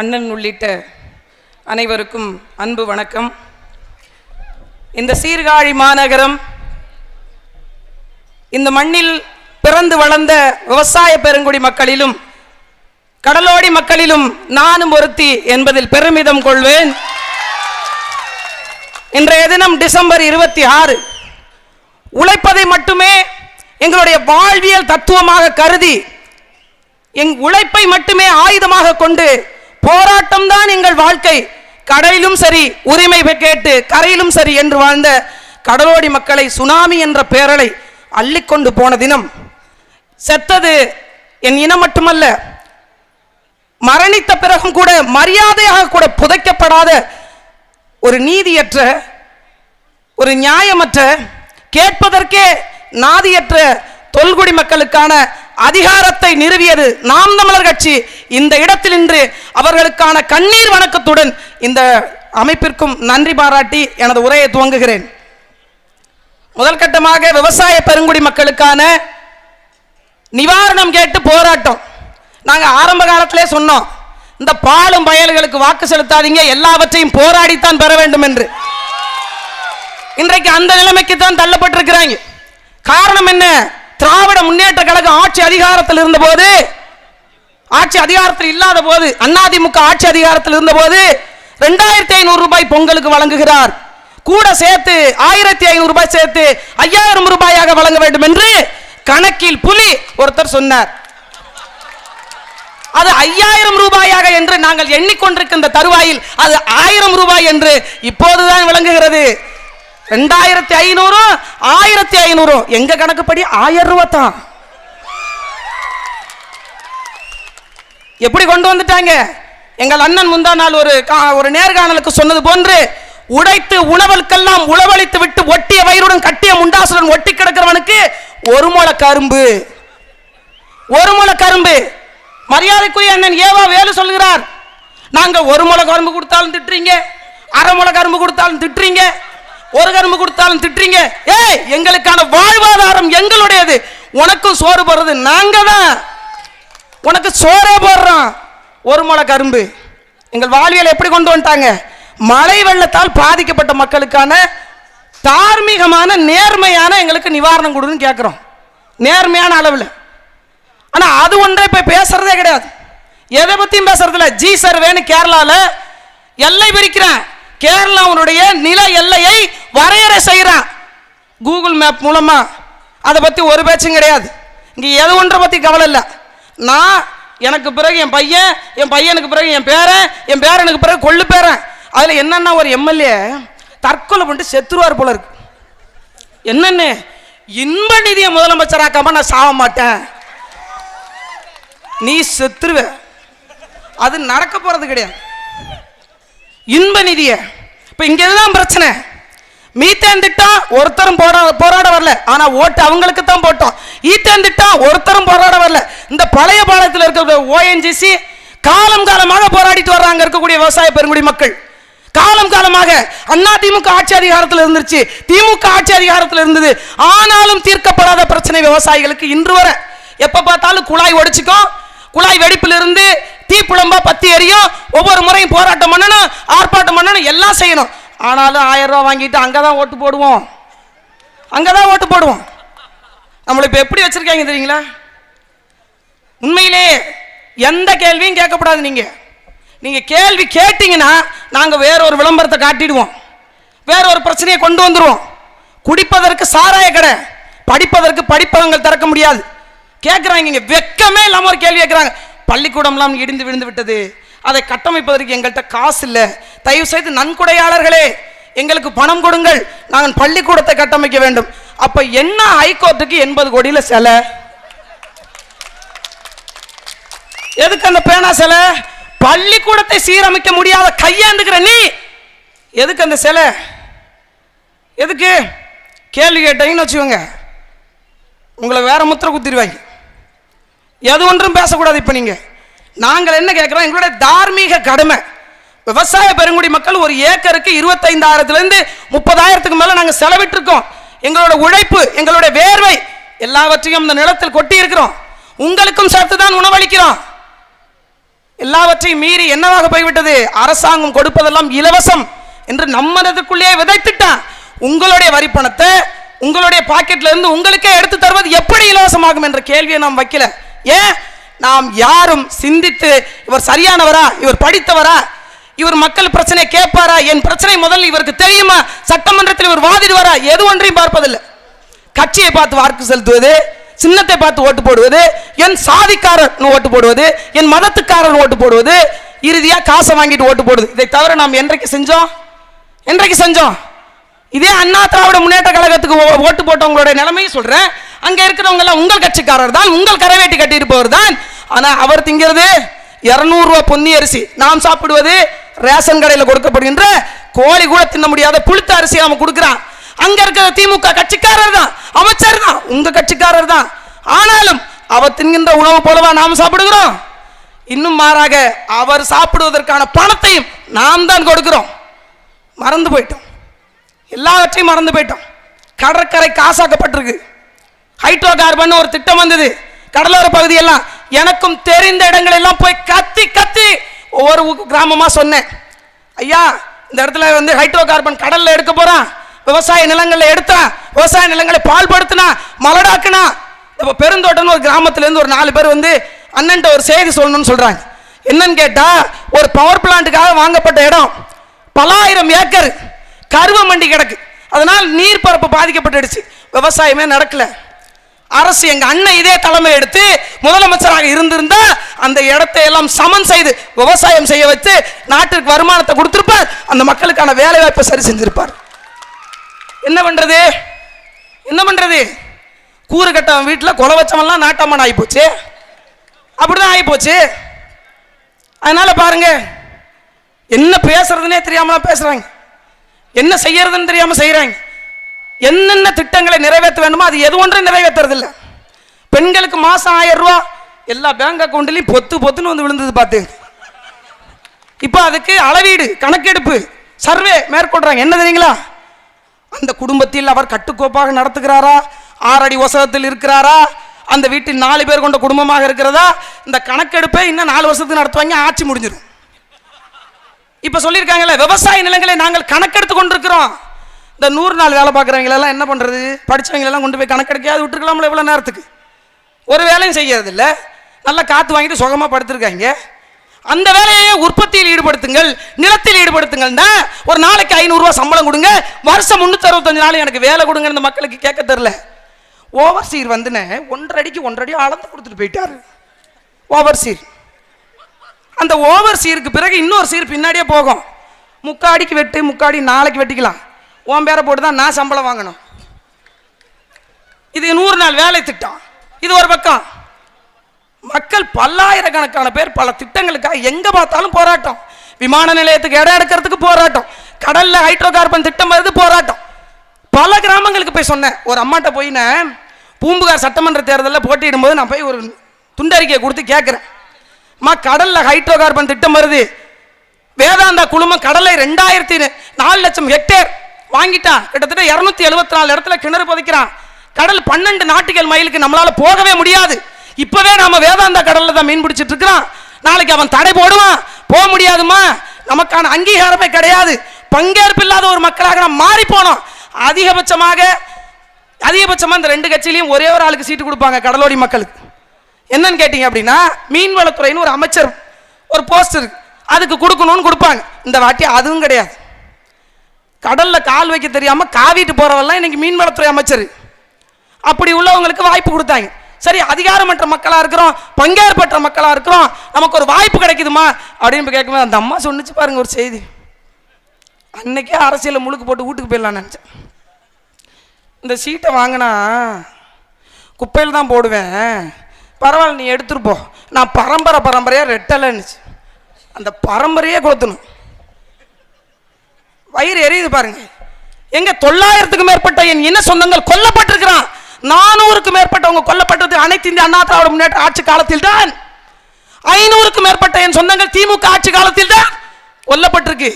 அண்ணன் உள்ளிட்ட அனைவருக்கும் அன்பு வணக்கம். இந்த சீர்காழி மாநகரம் இந்த மண்ணில் பிறந்து வளர்ந்த விவசாய பெருங்குடி மக்களிலும் கடலோடி மக்களிலும் நானும் ஒருத்தி என்பதில் பெருமிதம் கொள்வேன். இன்றைய தினம் டிசம்பர் இருபத்தி ஆறு. உழைப்பதை மட்டுமே எங்களுடைய வாழ்வியல் தத்துவமாக கருதி எங் உழைப்பை மட்டுமே ஆயுதமாக கொண்டு போராட்டம் தான் எங்கள் வாழ்க்கை. கடலிலும் சரி உரிமை கேட்டு கரையிலும் சரி என்று வாழ்ந்த கடலோடி மக்களை சுனாமி என்ற பேரலை அள்ளிக்கொண்டு போன தினம் செத்தது என் இனம் மட்டுமல்ல மரணித்த பிறகும் கூட மரியாதையாக கூட புதைக்கப்படாத ஒரு நீதியற்ற ஒரு நியாயமற்ற கேட்பதற்கே நாதியற்ற தொல்குடி மக்களுக்கான அதிகாரத்தை நிறுவியது நாம் தமிழர் கட்சி. இந்த இடத்தில் இன்று அவர்களுக்கான கண்ணீர் வணக்கத்துடன் இந்த அமைப்பிற்கும் நன்றி பாராட்டி எனது உரையை துவங்குகிறேன். முதல் கட்டமாக விவசாய பெருங்குடி மக்களுக்கான நிவாரணம் கேட்டு போராட்டம். நாங்கள் ஆரம்ப காலத்திலே சொன்னோம் இந்த பாலும் பயல்களுக்கு வாக்கு செலுத்தாதீங்க எல்லாவற்றையும் போராடித்தான் பெற வேண்டும் என்று. இன்றைக்கு அந்த நிலைமைக்கு தான் தள்ளப்பட்டிருக்கிறாங்க. காரணம் என்ன? திராவிட முன்னேற்ற கழகம் ஆட்சி அதிகாரத்தில் இருந்தபோது ஆட்சி அதிகாரத்தில் இல்லாத போது அதிமுக ஆட்சி அதிகாரத்தில் இருந்தபோது ரெண்டாயிரத்தி ஐநூறு ரூபாய் பொங்கலுக்கு வழங்குகிறார். கூட சேர்த்து ஆயிரத்தி ஐநூறு ரூபாய் சேர்த்து ஐயாயிரம் ரூபாயாக வழங்க வேண்டும் என்று கணக்கில் புலி ஒருத்தர் சொன்னார். அது ஐயாயிரம் ரூபாயாக என்று நாங்கள் எண்ணிக்கொண்டிருக்கின்ற தருவாயில் அது ஆயிரம் ரூபாய் என்று இப்போதுதான் விளங்குகிறது. ரெண்டாயிரத்தி ஐநூறும் ஆயிரத்தி ஐநூறும் எங்க கணக்குப்படி? ஆயிரம் ரூபாய் தான். எப்படி கொண்டு வந்துட்டாங்க? எங்கள் அண்ணன் முந்தா நாள் ஒரு கா- ஒரு நேர்காணலுக்கு சொன்னது போன்று உடைத்து உணவலுக்கெல்லாம் உளவளித்து விட்டு ஒட்டிய வயிறுடன் கட்டிய முண்டாசுடன் ஒட்டி கிடக்கிறவனுக்கு ஒரு முளை கரும்பு. ஒரு முளை கரும்பு. மரியாதைக்குரிய அண்ணன் ஏவா வேலு சொல்கிறார். நாங்கள் ஒரு மூளை கரும்பு கொடுத்தாலும் திட்டுறீங்க அரை மூளை கரும்பு கொடுத்தாலும் திட்டுறீங்க. ஒரு கரும்பு கொடுத்தாலும் திட்டுறீங்க. ஏய் எங்களுக்கான வாழ்வாதாரம் எங்களுடையது. உனக்கும் சோறு போடுறது நாங்க தான் உனக்கு சோறே போடுறோம். ஒரு முளை கரும்பு. எங்கள் வாழ்வியல் எப்படி கொண்டு வந்துட்டாங்க? மழை வெள்ளத்தால் பாதிக்கப்பட்ட மக்களுக்கான தார்மீகமான நேர்மையான எங்களுக்கு நிவாரணம் கொடுன்னு கேட்குறோம் நேர்மையான அளவில். ஆனால் அது ஒன்றே இப்போ பேசுறதே கிடையாது. எதை பற்றியும் பேசுறதில்ல. ஜி சர்வேன்னு கேரளாவில் எல்லை பிரிக்கிறான். கேரளாவுடைய நில எல்லையை வரையறை செய்கிறான் கூகுள் மேப் மூலமாக அதை பற்றி ஒரு பேச்சும் கிடையாது. இங்கே எது ஒன்றை பற்றி கவலை இல்லை. நான் எனக்கு பிறகு என் பையன் என் பையனுக்கு பிறகு என் பேரன் என் பேரனுக்கு பிறகு கொள்ளு பேரன். அதில் என்னென்ன ஒரு எம்எல்ஏ தற்கொலை பண்ணிட்டு செத்துருவார் போல இருக்கு. என்னன்னு? இன்ப நிதியை முதலமைச்சராக்காம நான் சாக மாட்டேன். நீ செத்துருவ. அது நடக்க போகிறது கிடையாது. இன்ப நிதியை. இப்போ இங்கே இதுதான் பிரச்சனை. மீத்தேன் திட்டம் ஒருத்தரும் போட போராட வரல. ஆனா ஓட்டு அவங்களுக்கு தான் போட்டோம். ஈத்தேன் திட்டம் ஒருத்தரும் போராட வரல. இந்த பழைய பாலத்தில் இருக்கிற ஓஎன்ஜிசி காலம் காலமாக போராடிட்டு வர்றாங்க இருக்கக்கூடிய விவசாய பெருங்குடி மக்கள். காலம் காலமாக அண்ணா திமுக ஆட்சி அதிகாரத்தில் இருந்துச்சு திமுக ஆட்சி அதிகாரத்தில் இருந்தது. ஆனாலும் தீர்க்கப்படாத பிரச்சனை விவசாயிகளுக்கு இன்று வரை. எப்ப பார்த்தாலும் குழாய் ஒடிச்சுக்கும் குழாய் வெடிப்பில் இருந்து தீப்புழம்பா பத்தி எரியும். ஒவ்வொரு முறையும் போராட்டம் பண்ணணும் ஆர்ப்பாட்டம் பண்ணணும் எல்லாம் செய்யணும். ஆனாலும் ஆயிரம் ரூபா வாங்கிட்டு அங்கதான் ஓட்டு போடுவோம். அங்கே தான் ஓட்டு போடுவோம். நம்மளை இப்போ எப்படி வச்சுருக்காங்க தெரியுங்களா? உண்மையிலே எந்த கேள்வியும் கேட்கக்கூடாது நீங்கள் நீங்கள் கேள்வி கேட்டிங்கன்னா நாங்கள் வேற ஒரு விளம்பரத்தை காட்டிடுவோம். வேற ஒரு பிரச்சனையை கொண்டு வந்துடுவோம் குடிப்பதற்கு சாராய கடை படிப்பதற்கு படிப்பகங்கள் திறக்க முடியாது. கேட்குறாங்க இங்கே வெக்கமே இல்லாமல் ஒரு கேள்வி கேட்குறாங்க பள்ளிக்கூடம்லாம் இடிந்து விழுந்து விட்டது. அதை கட்டமைப்பதற்கு எங்கள்கிட்ட காசு இல்லை. தயவு செய்து நன்கொடையாளர்களே எங்களுக்கு பணம் கொடுங்கள். நாங்கள் பள்ளிக்கூடத்தை கட்டமைக்க வேண்டும். அப்ப என்ன ஹைகோர்ட்டுக்கு எண்பது கோடியில சிலை? எதுக்கு அந்த பேனா சிலை? பள்ளிக்கூடத்தை சீரமைக்க முடியாத கையாண்டுக்கிற நீ எதுக்கு அந்த சிலை? எதுக்கு? கேள்வி கேட்டீங்கன்னு வச்சுக்கோங்க. உங்களை வேற முத்திர குத்திடுவாங்க. எது ஒன்றும் பேசக்கூடாது இப்போ நீங்க. நாங்கள் என்ன கேட்குறோம்? எங்களுடைய தார்மீக கடமை. விவசாய பெருங்குடி மக்கள் ஒரு ஏக்கருக்கு இருபத்தைந்தாயிரத்துலேருந்து முப்பதாயிரத்துக்கு மேலே நாங்கள் செலவிட்டிருக்கோம். எங்களோட உழைப்பு எங்களுடைய வேர்வை எல்லாவற்றையும் இந்த நிலத்தில் கொட்டி இருக்கிறோம் உங்களுக்கும் சேர்த்து தான் உணவளிக்கிறோம். எல்லாவற்றையும் மீறி என்னவாக போய்விட்டது? அரசாங்கம் கொடுப்பதெல்லாம் இலவசம் என்று நம்மனதுக்குள்ளேயே விதைத்துட்டான். உங்களுடைய வரி பணத்தை உங்களுடைய பாக்கெட்ல இருந்து உங்களுக்கே எடுத்து தருவது எப்படி இலவசமாகும் என்ற கேள்வியை நாம் வைக்கல. ஏன்? நாம் யாரும் சிந்தித்து இவர் சரியானவரா இவர் படித்தவரா இவர் மக்கள் பிரச்சனை கேட்பாரா? என் பிரச்சனை முதல் இவருக்கு தெரியுமா? சட்டமன்றத்தில் இவர் வாதிடுவாரா? எது ஒன்றையும் பார்ப்பதில்லை. கட்சியை பார்த்து வாக்கு செலுத்துவது சின்னத்தை பார்த்து ஓட்டு போடுவது என் சாதிக்காரன் ஓட்டு போடுவது என் மதத்துக்காரர் ஓட்டு போடுவது இறுதியா காசை வாங்கிட்டு ஓட்டு போடுவது. இதை தவிர நாம் என்றைக்கு செஞ்சோம்? என்றைக்கு செஞ்சோம்? இதே அண்ணா திராவிட முன்னேற்ற கழகத்துக்கு ஓ- ஓட்டு போட்டவங்களுடைய நிலைமையும் சொல்றேன். அங்க இருக்கிறவங்க எல்லாம் உங்கள் கட்சிக்காரர் தான் உங்கள் கரவேட்டி கட்டியிருப்பவர் தான். ஆனா அவர் திங்கிறது இரநூறுவா பொன்னி அரிசி. நாம் சாப்பிடுவது ரேஷன் கடையில் கொடுக்கப்படுகின்ற கோழி கூட தின்ன முடியாத புளித்த அரிசி அவன் கொடுக்குறான். அங்க இருக்கிற திமுக கட்சிக்காரர் தான் அமைச்சர் தான் உங்க கட்சிக்காரர் தான். ஆனாலும் அவர் தின்கின்ற உணவு போலவா நாம் சாப்பிடுகிறோம்? இன்னும் மாறாக அவர் சாப்பிடுவதற்கான பணத்தையும் நாம் தான் கொடுக்கிறோம். மறந்து போயிட்டோம். எல்லாவற்றையும் மறந்து போயிட்டோம். கடற்கரை காசாக்கப்பட்டிருக்கு. ஹைட்ரோ கார்பன் ஒரு திட்டம் வந்தது. கடலோர பகுதியெல்லாம் எனக்கும் தெரிந்த இடங்கள் எல்லாம் போய் கத்தி கத்தி ஒவ்வொரு கிராமமாக சொன்னேன். ஐயா இந்த இடத்துல வந்து ஹைட்ரோ கார்பன் கடலில் எடுக்க போகிறான் விவசாய நிலங்களில் எடுத்தான். விவசாய நிலங்களை பால்படுத்தினா மலடாக்குனா. இப்போ பெருந்தோட்டம்னு ஒரு கிராமத்துலேருந்து ஒரு நாலு பேர் வந்து அண்ணன்ட்ட ஒரு செய்தி சொல்லணும்னு சொல்கிறாங்க என்னன்னு கேட்டால் ஒரு பவர் பிளான்ட்டுக்காக வாங்கப்பட்ட இடம். பலாயிரம் ஏக்கர். கருவ மண்டி கிடக்கு. அதனால் நீர்ப்பரப்பு பாதிக்கப்பட்டுடுச்சு. விவசாயமே நடக்கலை. அரசு எங்க அண்ணன் இதே தலைமை எடுத்து முதலமைச்சராக இருந்திருந்தா அந்த இடத்தை எல்லாம் சமன் செய்து விவசாயம் செய்ய வச்சு நாட்டிற்கு வருமானத்தை கொடுத்திருப்பார். அந்த மக்களுக்கான வேலை வாய்ப்பை சரி செஞ்சிருப்பார். என்ன பண்றது? என்ன பண்றது? கூறு கட்டவன் வீட்டில் கொலை வச்சவன்லாம் நாட்டம்மன் ஆகிப்போச்சு அப்படிதான் ஆகிப்போச்சு அதனால பாருங்க என்ன பேசுறதுனே தெரியாமலாம் பேசுறாங்க. என்ன செய்யறதுன்னு தெரியாம செய்கிறாங்க என்னென்ன திட்டங்களை நிறைவேற்ற வேண்டுமோ அது எது ஒன்றும் நிறைவேற்றுறதில்ல. பெண்களுக்கு மாதம் ஆயிரம் ரூபா எல்லா பேங்க் அக்கௌண்ட்லையும் பொத்து பொத்துன்னு வந்து விழுந்தது பார்த்து. இப்போ அதுக்கு அளவீடு கணக்கெடுப்பு சர்வே மேற்கொள்றாங்க. என்ன தெரியுங்களா? அந்த குடும்பத்தில் அவர் கட்டுக்கோப்பாக நடத்துகிறாரா? ஆறடி ஒசகத்தில் இருக்கிறாரா? அந்த வீட்டில் நாலு பேர் கொண்ட குடும்பமாக இருக்கிறதா? இந்த கணக்கெடுப்பை இன்னும் நாலு வருஷத்துக்கு நடத்துவாங்க ஆட்சி முடிஞ்சிடும் இப்போ சொல்லியிருக்காங்கல்ல விவசாய நிலங்களை நாங்கள் கணக்கெடுத்து கொண்டிருக்கிறோம். இந்த நூறு நாள் வேலை பார்க்குறவங்களெல்லாம் என்ன பண்ணுறது படித்தவங்களெல்லாம் கொண்டு போய் கணக்கெடுக்கையாவது விட்டுருக்கலாம்ல இவ்வளோ நேரத்துக்கு. ஒரு வேலையும் செய்யறதில்ல. நல்லா காற்று வாங்கிட்டு சுகமாக படுத்திருக்காங்க. அந்த வேலையை உற்பத்தியில் ஈடுபடுத்துங்கள் நிலத்தில் ஈடுபடுத்துங்கள்னா ஒரு நாளைக்கு ஐநூறுரூவா சம்பளம் கொடுங்க. வருஷம் முந்நூற்றி அறுபத்தஞ்சு நாள் எனக்கு வேலை கொடுங்க இந்த மக்களுக்கு கேட்க தெரில ஓவர்சீர் வந்துனே ஒன்றரை அடிக்கு ஒன்றரை அளந்து கொடுத்துட்டு போயிட்டாரு. ஓவர்சீர். அந்த ஓவர் சீருக்கு பிறகு இன்னொரு சீர் பின்னாடியே போகும். முக்காடிக்கு வெட்டு முக்காடி நாளைக்கு வெட்டிக்கலாம். உன் பேரை போட்டு தான் நான் சம்பளம் வாங்கணும். இது நூறு நாள் வேலை திட்டம். இது ஒரு பக்கம். மக்கள் பல்லாயிரக்கணக்கான பேர் பல திட்டங்களுக்காக எங்கே பார்த்தாலும் போராட்டம். விமான நிலையத்துக்கு இடம் எடுக்கிறதுக்கு போராட்டம். கடலில் ஹைட்ரோ கார்பன் திட்டம் வருது போராட்டம். பல கிராமங்களுக்கு போய் சொன்னேன். ஒரு அம்மாட்ட போய் நான் பூம்புகார் சட்டமன்ற தேர்தலில் போட்டியிடும்போது நான் போய் ஒரு துண்டறிக்கையை கொடுத்து கேட்குறேன் அம்மா கடலில் ஹைட்ரோ கார்பன் திட்டம் வருது. வேதாந்தா குழுமம் கடலை ரெண்டாயிரத்தி நாலு லட்சம் ஹெக்டேர் வாங்கிட்டான் கிட்டத்தட்ட இரநூத்தி எழுபத்தி நாலு இடத்துல கிணறு புதைக்கிறான். கடல் பன்னெண்டு நாட்டுகள் மைலுக்கு நம்மளால போகவே முடியாது. இப்பவே நாம வேதாந்த கடல்ல தான் மீன் பிடிச்சிட்டு இருக்கிறான். நாளைக்கு அவன் தடை போடுவான். போக முடியாதுமா நமக்கான அங்கீகாரமே கிடையாது. பங்கேற்பு இல்லாத ஒரு மக்களாக நாம் மாறி போனோம். அதிகபட்சமாக அதிகபட்சமா இந்த ரெண்டு கட்சியிலையும் ஒரே ஒரு ஆளுக்கு சீட்டு கொடுப்பாங்க கடலோடி மக்களுக்கு. என்னன்னு கேட்டீங்க அப்படின்னா மீன்வளத்துறைன்னு ஒரு அமைச்சர் ஒரு போஸ்ட் இருக்கு. அதுக்கு கொடுக்கணும்னு கொடுப்பாங்க. இந்த வாட்டி அதுவும் கிடையாது. கடலில் கால் வைக்க தெரியாமல் காவிட்டு போகிறவெல்லாம் இன்னைக்கு மீன்வளத்துறை அமைச்சர். அப்படி உள்ளவங்களுக்கு வாய்ப்பு கொடுத்தாங்க. சரி அதிகாரமற்ற மக்களாக இருக்கிறோம் பங்கேற்பற்ற மக்களாக இருக்கிறோம் நமக்கு ஒரு வாய்ப்பு கிடைக்குதுமா? அப்படின்னு கேட்கும்போது அந்த அம்மா சொன்னிச்சு பாருங்க ஒரு செய்தி. அன்னைக்கே அரசியலில் முழுக்கு போட்டு வீட்டுக்கு போயிடலாம்னு நினச்சேன். இந்த சீட்டை வாங்கினா குப்பையில் தான் போடுவேன். பரவாயில்ல நீ எடுத்துட்டு போ. நான் பரம்பரை பரம்பரையாக ரெட்டலைன்னுச்சு. அந்த பரம்பரையே கொளுத்தணும். வயிறு எரியுது பாருங்க. எங்க தொள்ளாயிரத்துக்கும் மேற்பட்ட என் இன சொந்தங்கள் கொல்லப்பட்டிருக்கிறான். நானூறுக்கும் மேற்பட்டவங்க கொல்லப்பட்டது அனைத்து இந்திய அண்ணா திராவிட முன்னேற்ற ஆட்சி காலத்தில் தான் ஐநூறுக்கும் மேற்பட்ட என் சொந்தங்கள் திமுக ஆட்சி காலத்தில் தான் கொல்லப்பட்டிருக்கு.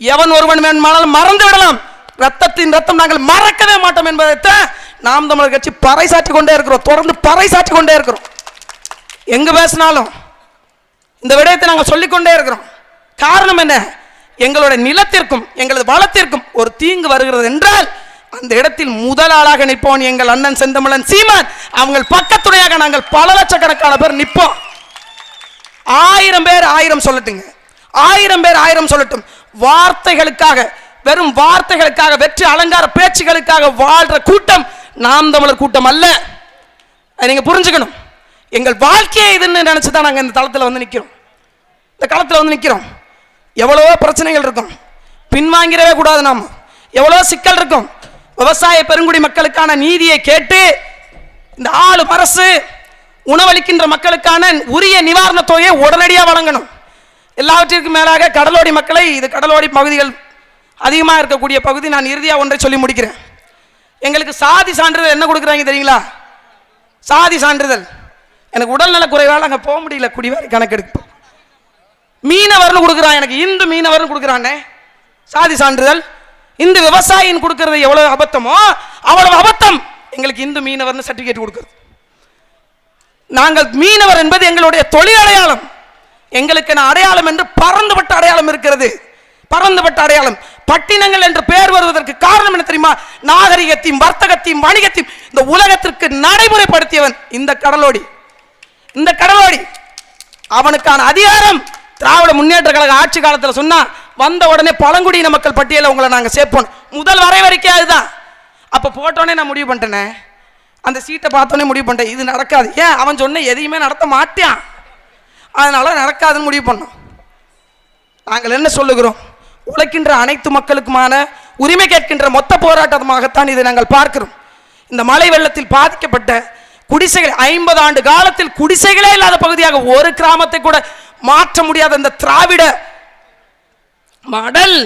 எவன் ஒருவன் வேணுமானாலும் மறந்து விடலாம். ரத்தத்தின் ரத்தம் நாங்கள் மறக்கவே மாட்டோம் என்பதைத்தான் நாம் தமிழர் கட்சி பறைசாற்றி கொண்டே இருக்கிறோம். தொடர்ந்து பறைசாற்றி கொண்டே இருக்கிறோம். எங்கு பேசினாலும் இந்த விடயத்தை நாங்கள் சொல்லிக்கொண்டே இருக்கிறோம். காரணம் என்ன? எங்களுடைய நிலத்திற்கும் எங்களது வளத்திற்கும் ஒரு தீங்கு வருகிறது என்றால் அந்த இடத்தில் முதல் ஆளாக நிற்போம் எங்கள் அண்ணன் செந்தமிழன் சீமான். அவங்க பக்கத்துணையாக நாங்கள் பல லட்சக்கணக்கான பேர் நிற்போம். ஆயிரம் பேர் ஆயிரம் சொல்லட்டுங்க. ஆயிரம் பேர் ஆயிரம் சொல்லட்டும். வார்த்தைகளுக்காக வெறும் வார்த்தைகளுக்காக வெற்றி அலங்கார பேச்சுகளுக்காக வாழ்ற கூட்டம் நாம் தமிழர் கூட்டம் அல்ல. அதை நீங்க புரிஞ்சுக்கணும். எங்கள் வாழ்க்கையே இதுன்னு நினைச்சு தான் நாங்கள் இந்த தளத்தில் வந்து நிற்கிறோம் இந்த களத்தில் வந்து நிற்கிறோம் எவ்வளவோ பிரச்சனைகள் இருக்கும். பின்வாங்கிடவே கூடாது நாம். எவ்வளோ சிக்கல் இருக்கும். விவசாய பெருங்குடி மக்களுக்கான நீதியை கேட்டு இந்த ஆளும் அரசு உணவளிக்கின்ற மக்களுக்கான உரிய நிவாரணத் தொகையை உடனடியாக வழங்கணும். எல்லாவற்றிற்கும் மேலாக கடலோடி மக்களை இது கடலோடி பகுதிகள் அதிகமாக இருக்கக்கூடிய பகுதி நான் இறுதியாக ஒன்றை சொல்லி முடிக்கிறேன். எங்களுக்கு சாதி சான்றிதழ் என்ன கொடுக்குறாங்க தெரியுங்களா? சாதி சான்றிதழ். எனக்கு உடல்நல குறைவால் அங்கே போக முடியல குடிவாரி கணக்கெடுப்பு. மீனவர்னு கொடுக்குறான். எனக்கு இந்து மீனவர்னு கொடுக்குறானே. சாதி சான்றிதழ். இந்து விவசாயின்னு கொடுக்கறது எவ்வளவு அபத்தமோ அவ்வளவு அபத்தம். எங்களுக்கு இந்து மீனவர்னு சர்டிஃபிகேட் கொடுக்குறது. நாங்கள் மீனவர் என்பது எங்களுடைய தொழில் அடையாளம். எங்களுக்கு அடையாளம் என்று பறந்துபட்ட அடையாளம் இருக்கிறது. பறந்துபட்ட அடையாளம். பட்டினங்கள் என்று பெயர் வருவதற்கு காரணம் என்ன தெரியுமா? நாகரிகத்தையும் வர்த்தகத்தையும் வணிகத்தையும் இந்த உலகத்திற்கு நடைமுறைப்படுத்தியவன் இந்த கடலோடி. இந்த கடலோடி. அவனுக்கான அதிகாரம். திராவிட முன்னேற்ற கழக ஆட்சி காலத்தில் சொன்னால் வந்த உடனே பழங்குடியின மக்கள் பட்டியலில் உங்களை நாங்கள் சேர்ப்போம். முதல் வரைவறிக்கை அதுதான். அப்போ போட்டோன்னே நான் முடிவு பண்ணிட்டேனே. அந்த சீட்டை பார்த்தோன்னே முடிவு பண்ணிட்டேன். இது நடக்காது. ஏன்? அவன் சொன்ன எதையுமே நடத்த மாட்டான். அதனால் நடக்காதுன்னு முடிவு பண்ணோம். நாங்கள் என்ன சொல்லுகிறோம்? உழைக்கின்ற அனைத்து மக்களுக்குமான உரிமை கேட்கின்ற மொத்த போராட்டமாகத்தான் இதை நாங்கள் பார்க்கிறோம். இந்த மழை வெள்ளத்தில் பாதிக்கப்பட்ட குடிசைகள் ஐம்பது ஆண்டு காலத்தில் குடிசைகளே இல்லாத பகுதியாக ஒரு கிராமத்தை கூட மாற்ற முடியாத இந்த திராவிட மடல்.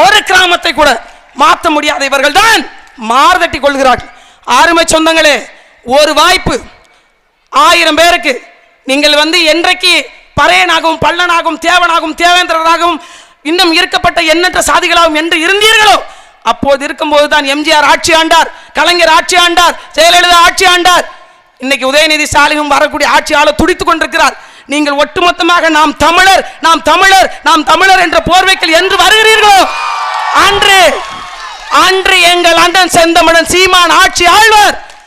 ஒரு கிராமத்தை கூட மாற்ற முடியாத இவர்கள் தான் மார்தட்டி கொள்கிறார்கள். ஆறுமை சொந்தங்களே ஒரு வாய்ப்பு. ஆயிரம் பேருக்கு நீங்கள் வந்து என்றைக்கு பறையனாகவும் பள்ளனாகவும் தேவனாகவும் தேவேந்திரனாகவும் இன்னும் இருக்கப்பட்ட எண்ணற்ற சாதிகளாகவும் என்று இருந்தீர்களோ அப்போது இருக்கும்போது தான் எம்ஜிஆர் ஆட்சி ஆண்டார் கலைஞர் ஆட்சி ஆண்டார் ஜெயலலிதா ஆட்சி ஆண்டார் இன்னைக்கு உதயநிதி ஸ்டாலினும் வரக்கூடிய ஆட்சியாளர் துடித்துக் கொண்டிருக்கிறார். நீங்கள் ஒட்டுமொத்தமாக நாம் தமிழர் நாம் தமிழர் நாம் தமிழர் என்ற போர்வைகள் என்று வருகிறீர்களோ? அன்று அன்று எங்கள் அண்ணன் செந்தமிழன் சீமான் ஆட்சி ஆழ்வார்.